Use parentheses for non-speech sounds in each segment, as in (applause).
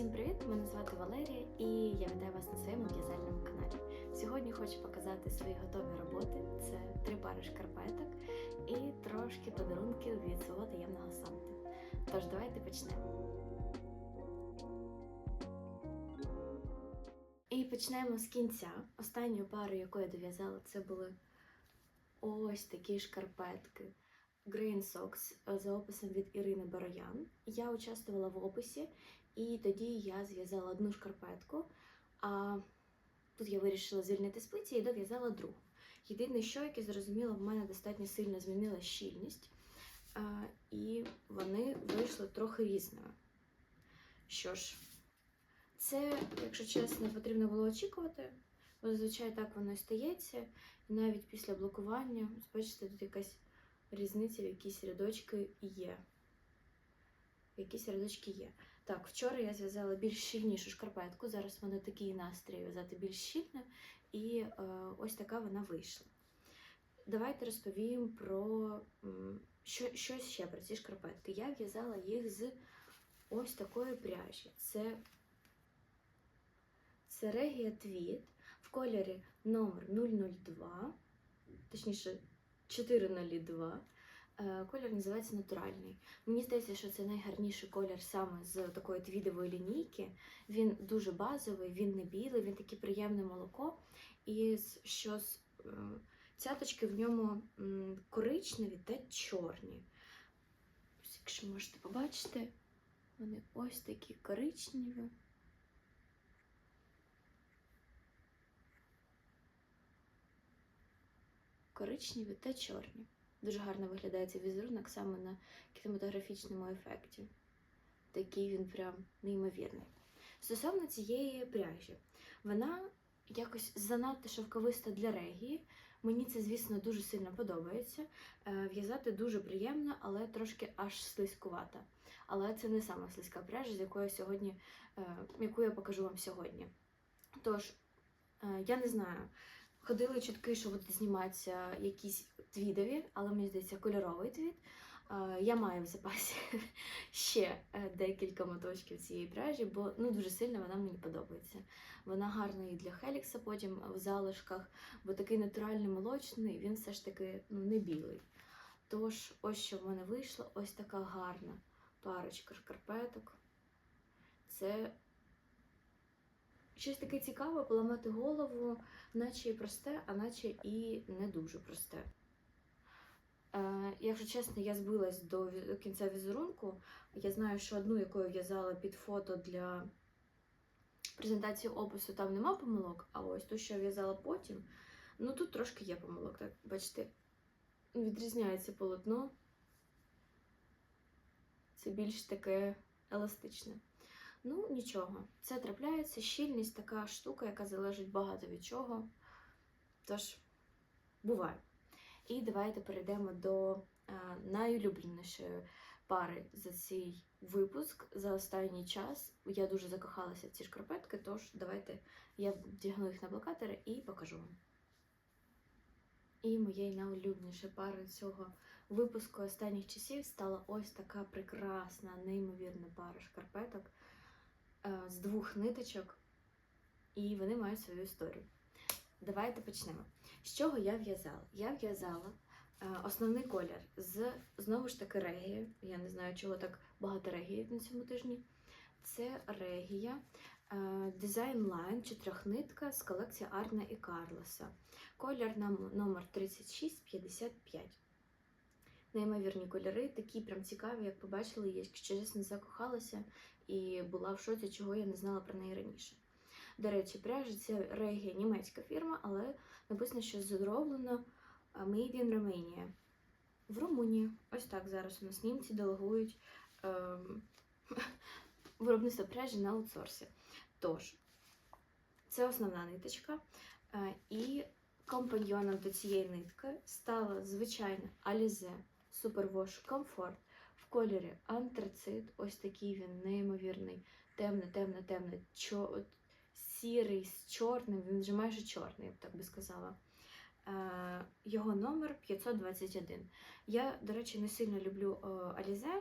Всім привіт! Мене звати Валерія і я вітаю вас на своєму в'язальному каналі. Сьогодні хочу показати свої готові роботи. Це три пари шкарпеток і трошки подарунків від свого таємного Санти. Тож давайте почнемо. І почнемо з кінця. Останню пару, яку я дов'язала, це були ось такі шкарпетки. Green Socks за описом від Ірини Бароян. Я участвувала в описі, і тоді я зв'язала одну шкарпетку, а тут я вирішила звільнити спиці і дов'язала другу. Єдине, що, як я зрозуміла, в мене достатньо сильно змінила щільність, і вони вийшли трохи різними. Що ж, це, якщо чесно, потрібно було очікувати, бо зазвичай так воно і стається. І навіть після блокування, бачите, тут якась різниця, в якісь рядочки є. В якісь рядочки є. Так, вчора я зв'язала більш щільнішу шкарпетку. Зараз в такий настрій в'язати більш щільно, і е, ось така вона вийшла. Давайте розповім про що, що ще про ці шкарпетки. Я в'язала їх з ось такої пряжі. Це, це Regia Tweed в кольорі номер 002, точніше 402. Е, Колір називається натуральний. Мені здається, що це найгарніший колір саме з такої твідової лінійки. Він дуже базовий, він не білий, він таке приємне молоко. І що з, е, цяточки в ньому коричневі та чорні. Якщо можете побачити, вони ось такі коричневі. Коричневі та чорні. Дуже гарно виглядає цей візерунок саме на кінематографічному ефекті. Такий він прям неймовірний. Стосовно цієї пряжі, вона якось занадто шовковиста для регії. Мені це, звісно, дуже сильно подобається. Е, В'язати дуже приємно, але трошки аж слизькувата. Але це не сама слизька пряжа, з якою сьогодні, е, яку я покажу вам сьогодні. Тож, е, я не знаю, Ходили чутки, що будуть зніматися якісь твідові, але мені здається, кольоровий твід. Е, Я маю в запасі (laughs) ще е, декілька моточків цієї пряжі, бо ну дуже сильно вона мені подобається. Вона гарна і для Хелікса потім в залишках, бо такий натуральний молочний, він все ж таки ну, не білий. Тож, ось що в мене вийшло, ось така гарна парочка шкарпеток. Це щось таке цікаве, поламати голову, наче і просте, а наче і не дуже просте. Е, якщо чесно, я збилась до кінця візерунку. Я знаю, що одну, яку я в'язала під фото для презентації опису, там нема помилок, а ось ту, що я в'язала потім, ну тут трошки є помилок. Так, бачите, відрізняється полотно. Це більш таке еластичне. Ну, нічого, це трапляється. Щільність така штука, яка залежить багато від чого. Тож, буває. І давайте перейдемо до е, найулюбленішої пари за цей випуск за останній час. Я дуже закохалася в ці шкарпетки, тож давайте я вдягну їх на блокатори і покажу вам. І моєю найулюбленішою парою цього випуску останніх часів стала ось така прекрасна, неймовірна пара шкарпеток з двох ниточок, і вони мають свою історію. Давайте почнемо. З чого я в'язала? Я в'язала е, основний колір з знову ж таки регії. Я не знаю, чого так багато регії на цьому тижні. Це регія е, Design Line чотирьохнитка з колекції Арна і Карлоса. Колір нам номер 3655. Неймовірні кольори, такі прям цікаві, як побачили, я чесно закохалася і була в шоці, чого я не знала про неї раніше. До речі, пряжа це регія німецька фірма, але написано, що зроблено Made in Romania. В Румунії. Ось так зараз у нас німці делегують ем, (laughs) виробництво пряжі на аутсорсі. Тож, це основна ниточка. Е, і компаньйоном до цієї нитки стала звичайна Alize Superwash Comfort кольорі антрацит. Ось такий він неймовірний, темно, темно, чо... сірий з чорним, він вже майже чорний, я б так би сказала. Е, Його номер 521. Я, до речі, не сильно люблю е, Alize,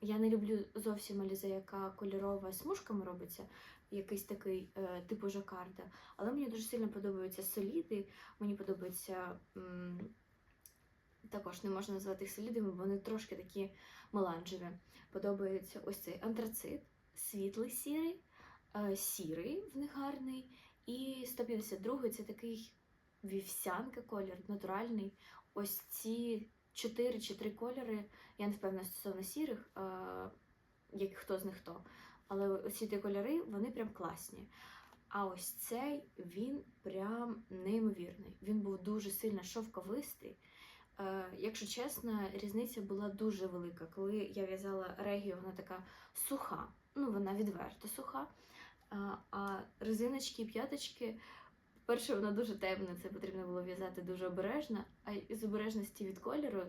Я не люблю зовсім алізе, яка кольорова смужками робиться, якийсь такий е, типу жакарда. Але мені дуже сильно подобаються соліди. Мені подобаються м, також не можна назвати їх солідами, вони трошки такі меланжеві. Подобається ось цей антрацит, світлий сірий, е, сірий в них гарний. І 152 це такий вівсянка колір, натуральний. Ось ці 4 чи 3 кольори. Я не впевнена стосовно сірих, е, як хто з них хто. Але оці ті кольори, вони прям класні. А ось цей він прям неймовірний. Він був дуже сильно шовковистий. Е, якщо чесно, різниця була дуже велика. Коли я в'язала регію, вона така суха, ну вона відверто суха. А, а резиночки і п'яточки, перше, вона дуже темна, це потрібно було в'язати дуже обережно, а з обережності від кольору,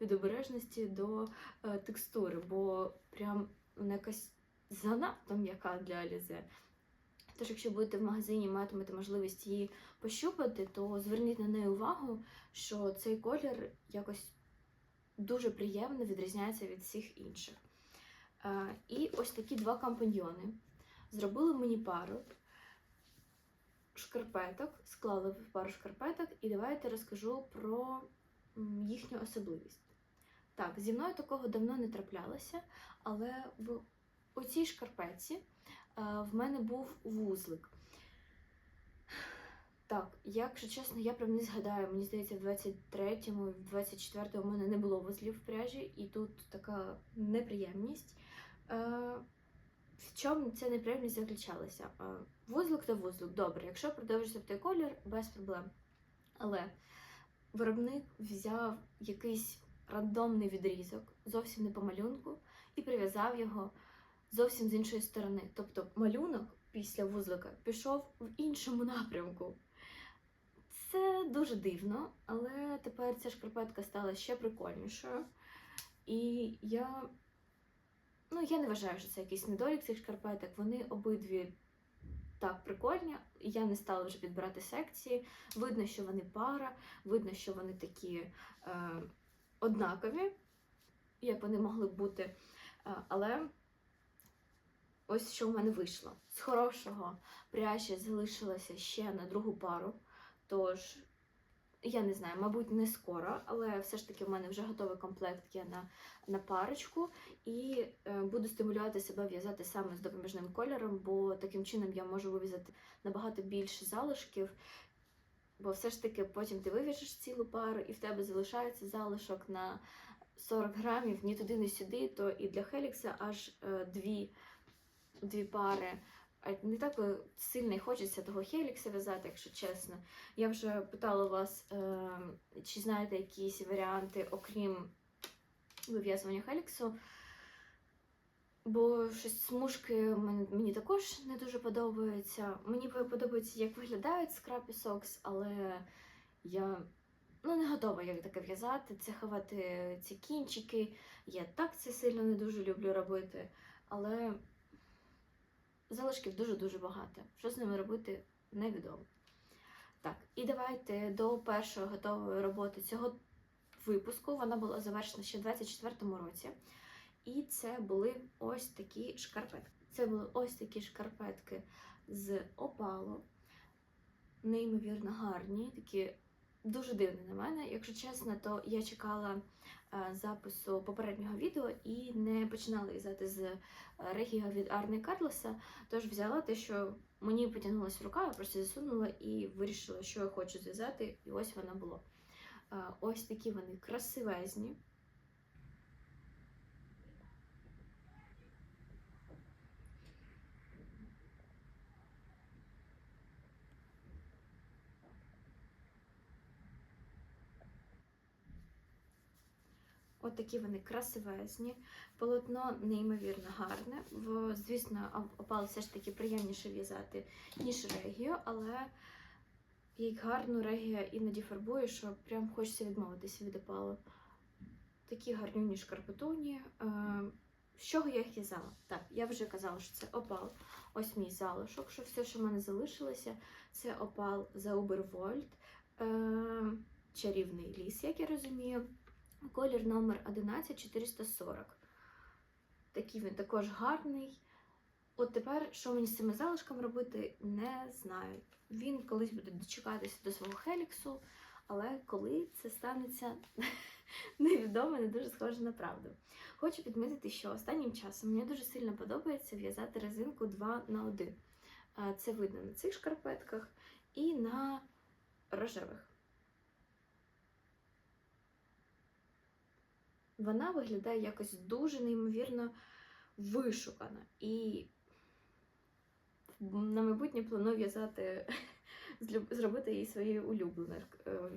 від обережності до е, текстури, бо прям вона якась занадто м'яка для Алізе. Тож, якщо будете в магазині матимете можливість її пощупати, то зверніть на неї увагу, що цей колір якось дуже приємно відрізняється від всіх інших. Е, і ось такі два компаньйони. Зробили мені пару шкарпеток, склали пару шкарпеток, і давайте розкажу про їхню особливість. Так, зі мною такого давно не траплялося, але в оцій шкарпетці е, в мене був вузлик. Так, якщо чесно, я прям не згадаю. Мені здається, в 23-му, в 24-му в мене не було вузлів в пряжі, і тут така неприємність. Е, в чому ця неприємність заключалася? Е, Вузлик та вузлик, добре, якщо продовжується той колір, без проблем. Але виробник взяв якийсь рандомний відрізок, зовсім не по малюнку, і прив'язав його зовсім з іншої сторони. Тобто малюнок після вузлика пішов в іншому напрямку. Це дуже дивно, але тепер ця шкарпетка стала ще прикольнішою. І я Ну, я не вважаю, що це якийсь недолік цих шкарпеток. Вони обидві так прикольні. Я не стала вже підбирати секції. Видно, що вони пара, видно, що вони такі е, однакові, як вони могли б бути. Е, але ось що в мене вийшло. З хорошого пряжі залишилося ще на другу пару. Тож я не знаю, мабуть, не скоро, але все ж таки в мене вже готовий комплект є на, на парочку, і е, буду стимулювати себе в'язати саме з допоміжним кольором, бо таким чином я можу вив'язати набагато більше залишків. Бо все ж таки потім ти вив'яжеш цілу пару, і в тебе залишається залишок на 40 грамів ні туди, ні сюди, то і для Хелікса аж е, дві, дві пари. Не так е, сильно хочеться того Хелікса в'язати, якщо чесно. Я вже питала вас, е, чи знаєте якісь варіанти, окрім вив'язування Хеліксу. Бо щось смужки мені, також не дуже подобаються. Мені подобається, як виглядають Scrappy Socks, але я ну, не готова як таке в'язати, це ховати ці кінчики. Я так це сильно не дуже люблю робити. Але залишків дуже-дуже багато. Що з ними робити, невідомо. Так, і давайте до першої готової роботи цього випуску. Вона була завершена ще в 24-му році. І це були ось такі шкарпетки. Це були ось такі шкарпетки з опалу. Неймовірно гарні, такі дуже дивне на мене. Якщо чесно, то я чекала е, запису попереднього відео і не починала в'язати з е, регіо від Арни Карлоса. Тож взяла те, що мені потягнулася рука, просто засунула і вирішила, що я хочу зв'язати, і ось воно було. Е, Ось такі вони красивезні. От такі вони красивезні, полотно неймовірно гарне. Звісно, опал все ж таки приємніше в'язати, ніж регіо, але як гарну регіо іноді фарбує, що прям хочеться відмовитися від опалу. Такі гарнюні шкарпетуні. Е, з чого я їх в'язала? Так, я вже казала, що це опал. Ось мій залишок, що все, що в мене залишилося, це опал за Убервольт, е, чарівний ліс, як я розумію. Колір номер 11440. Такий він також гарний. От тепер, що мені з цими залишками робити, не знаю. Він колись буде дочекатися до свого Хеліксу, але коли це станеться, (laughs) невідомо, не дуже схоже на правду. Хочу підмітити, що останнім часом мені дуже сильно подобається в'язати резинку 2 на 1. Е, Це видно на цих шкарпетках і на рожевих. Вона виглядає якось дуже неймовірно вишукана. І на майбутнє планую в'язати, (laughs) зробити її своєю улюбленою е,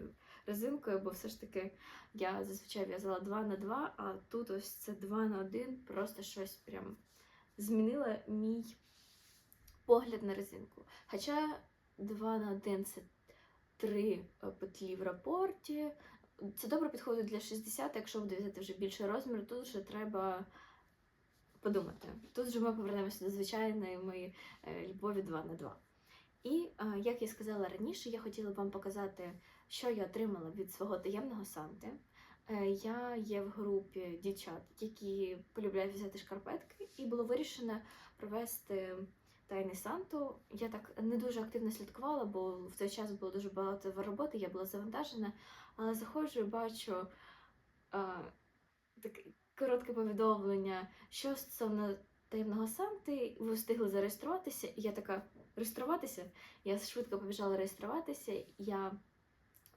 резинкою, бо все ж таки я зазвичай в'язала 2 на 2, а тут ось це 2 на 1, просто щось прям змінило мій погляд на резинку. Хоча 2 на 1 це 3 петлі в рапорті. Це добре підходить для 60, якщо буде взяти вже більший розмір, тут вже треба подумати. Тут вже ми повернемося до звичайної моєї е, любові 2 на 2. І, е, як я сказала раніше, я хотіла вам показати, що я отримала від свого таємного Санти. Е, Я є в групі дівчат, які полюбляють взяти шкарпетки, і було вирішено провести тайний Санту. Я так не дуже активно слідкувала, бо в той час було дуже багато роботи, я була завантажена, але заходжу бачу а, таке коротке повідомлення, що стосовно таємного Санти, ви встигли зареєструватися, і я така реєструватися. Я швидко побіжала реєструватися. Я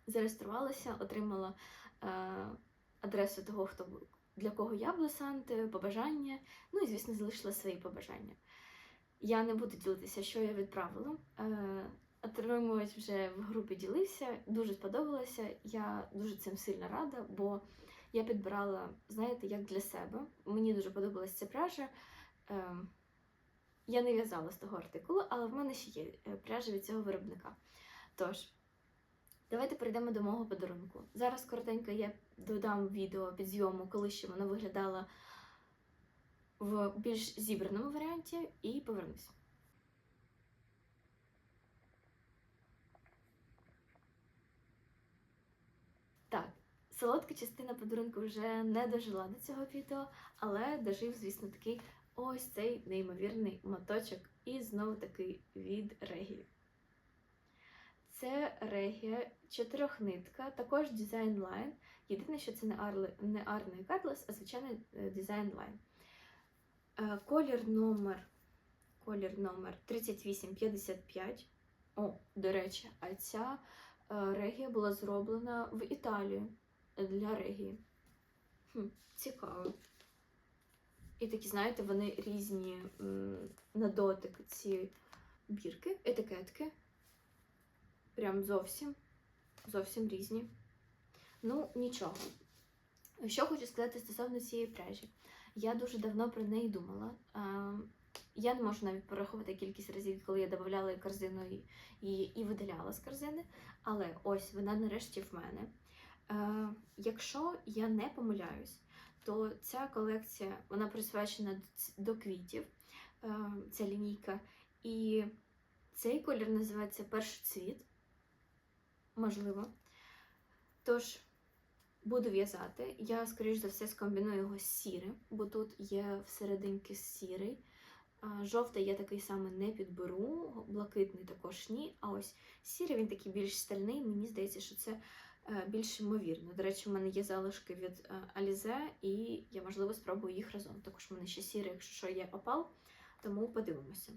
зареєструвалася, отримала е, адресу того, хто для кого я була Санти, побажання. Ну і, звісно, залишила свої побажання. Я не буду ділитися, що я відправила. Отримувач вже в групі ділився, дуже сподобалося. Я дуже цим сильно рада, бо я підбирала, знаєте, як для себе. Мені дуже подобалася ця пряжа. Е, я не в'язала з того артикулу, але в мене ще є е, пряжа від цього виробника. Тож, давайте перейдемо до мого подарунку. Зараз коротенько я додам відео під зйому, коли ще воно виглядало в більш зібраному варіанті, і повернусь. Так, солодка частина подарунку вже не дожила до цього відео, але дожив, звісно, такий ось цей неймовірний моточок. І знову таки від Регії. Це Регія чотирьохнитка, також дизайн лайн. Єдине, що це не Арли, не Арне Катлес, а звичайний е, дизайн лайн. Е, Колір номер, колір номер 3855. О, до речі, а ця е, регія була зроблена в Італії для регії. Хм, цікаво. І такі, знаєте, вони різні м, на дотик ці бірки, етикетки. Прям зовсім, зовсім різні. Ну, нічого. Що хочу сказати стосовно цієї пряжі. Я дуже давно про неї думала. Я не можу навіть порахувати кількість разів, коли я додавала корзину і, і, і видаляла з корзини. Але ось вона нарешті в мене. Е, Якщо я не помиляюсь, то ця колекція вона присвячена до квітів, е, ця лінійка. І цей колір називається першоцвіт. Можливо. Тож, буду в'язати. Я, скоріш за все, скомбіную його з сірим, бо тут є всерединки сірий. Жовтий я такий самий не підберу, блакитний також ні. А ось сірий він такий більш стальний. Мені здається, що це е, більш ймовірно. До речі, у мене є залишки від е, Alize, і я, можливо, спробую їх разом. Також у мене ще сірий, якщо що, є опал, тому подивимося.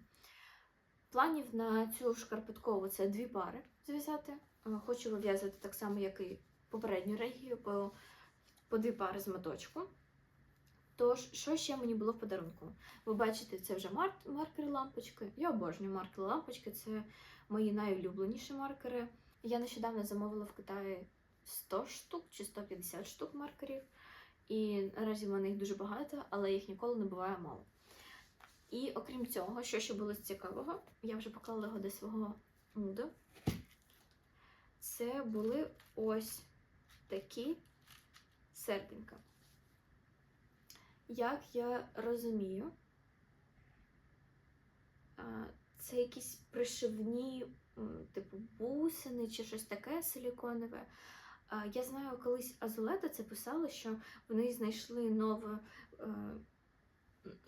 Планів на цю шкарпеткову це дві пари зв'язати. Е, Хочу вив'язувати так само, як і попередню регію, по, по дві пари з моточку. Тож, що ще мені було в подарунку? Ви бачите, це вже мар- маркери лампочки. Я обожнюю маркери лампочки, це мої найулюбленіші маркери. Я нещодавно замовила в Китаї 100 штук чи 150 штук маркерів. І наразі в мене їх дуже багато, але їх ніколи не буває мало. І окрім цього, що ще було цікавого, я вже поклала його до свого муду. Це були ось такі серденька. Як я розумію, це якісь пришивні, типу бусини чи щось таке силіконове. Я знаю, колись Азулета це писала, що вони знайшли нове, е,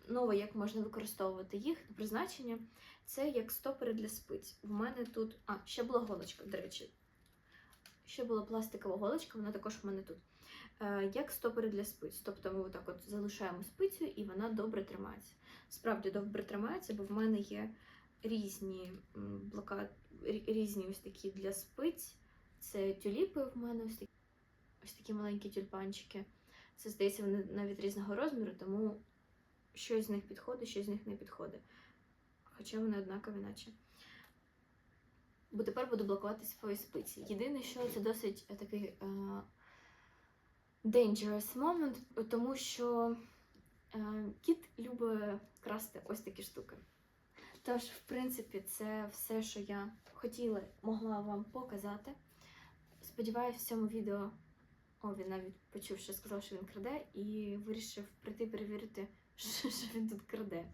нове, як можна використовувати їх призначення. Це як стопери для спиць. В мене тут. А, ще була голочка, до речі. Ще була пластикова голочка, вона також в мене тут. Е, як стопери для спиць. Тобто ми отак от залишаємо спицю і вона добре тримається. Справді добре тримається, бо в мене є різні м, блокад, різні ось такі для спиць. Це тюліпи в мене ось такі, ось такі маленькі тюльпанчики. Це здається, вони навіть різного розміру, тому щось з них підходить, щось з них не підходить. Хоча вони однакові, наче. Бо тепер буду блокувати свої спиці. Єдине, що це досить е, такий е, dangerous moment, тому що е, кіт любить красти ось такі штуки. Тож, в принципі, це все, що я хотіла, могла вам показати. Сподіваюсь, в цьому відео о, він навіть почув, що сказав, що він краде, і вирішив прийти перевірити, (laughs) що, що він тут краде.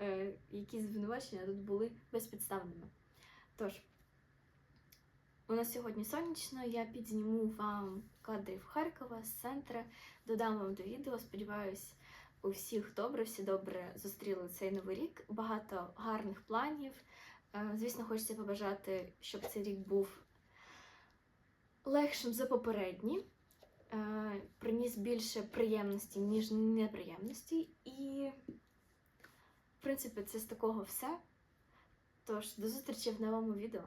Е, які звинувачення тут були безпідставними. Тож, у нас сьогодні сонячно, я підзніму вам кадрів Харкова з центра, додам вам до відео. Сподіваюсь, у всіх добре, всі добре зустріли цей новий рік. Багато гарних планів. Е, Звісно, хочеться побажати, щоб цей рік був легшим за попередні, Е, Приніс більше приємності, ніж неприємності. І, в принципі, це з такого все. Тож, до зустрічі в новому відео.